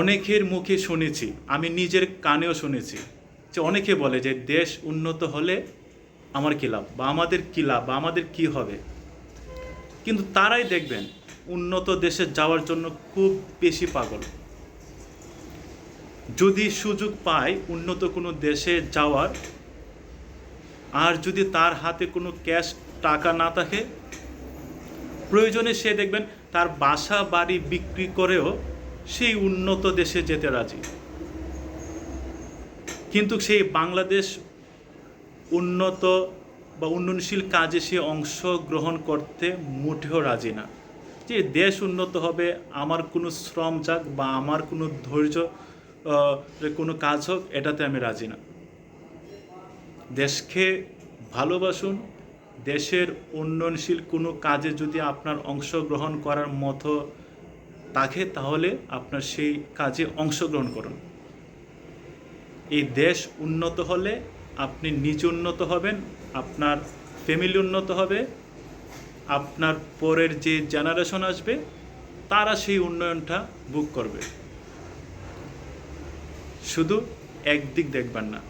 অনেকের মুখে শুনেছি, আমি নিজের কানেও শুনেছি, যে অনেকে বলে যে দেশ উন্নত হলে আমার কী লাভ, বা আমাদের কী লাভ, বা আমাদের কী হবে। কিন্তু তারাই দেখবেন, উন্নত দেশে যাওয়ার জন্য খুব বেশি পাগল। যদি সুযোগ পায় উন্নত কোনো দেশে যাওয়ার, আর যদি তার হাতে কোনো ক্যাশ টাকা না থাকে, প্রয়োজনে সে দেখবেন তার বাসা বাড়ি বিক্রি করেও সেই উন্নত দেশে যেতে রাজি। কিন্তু সেই বাংলাদেশ উন্নত বা উন্নয়নশীল কাজে সে অংশগ্রহণ করতে মোটেও রাজি না। যে দেশ উন্নত হবে, আমার কোনো শ্রম যাক বা আমার কোনো ধৈর্য কোনো কাজ হোক, এটাতে আমি রাজি না। দেশকে ভালোবাসুন, দেশের উন্নয়নশীল কোনো কাজে যদি আপনার অংশগ্রহণ করার মতো থাকে তাহলে আপনার সেই কাজে অংশগ্রহণ করুন। এই দেশ উন্নত হলে আপনি নিজে উন্নত হবেন, আপনার ফ্যামিলি উন্নত হবে, আপনার পরের যে জেনারেশন আসবে, তারা সেই উন্নয়নটা বুক করবে। শুধু একদিক দেখবেন না,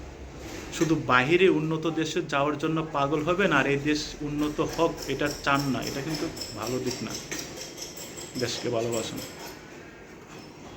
শুধু বাহিরে উন্নত দেশে যাওয়ার জন্য পাগল হবেন আর এই দেশ উন্নত হোক, এটা চান না, এটা কিন্তু ভালো দিক না। দেশকে ভালোবাসুন।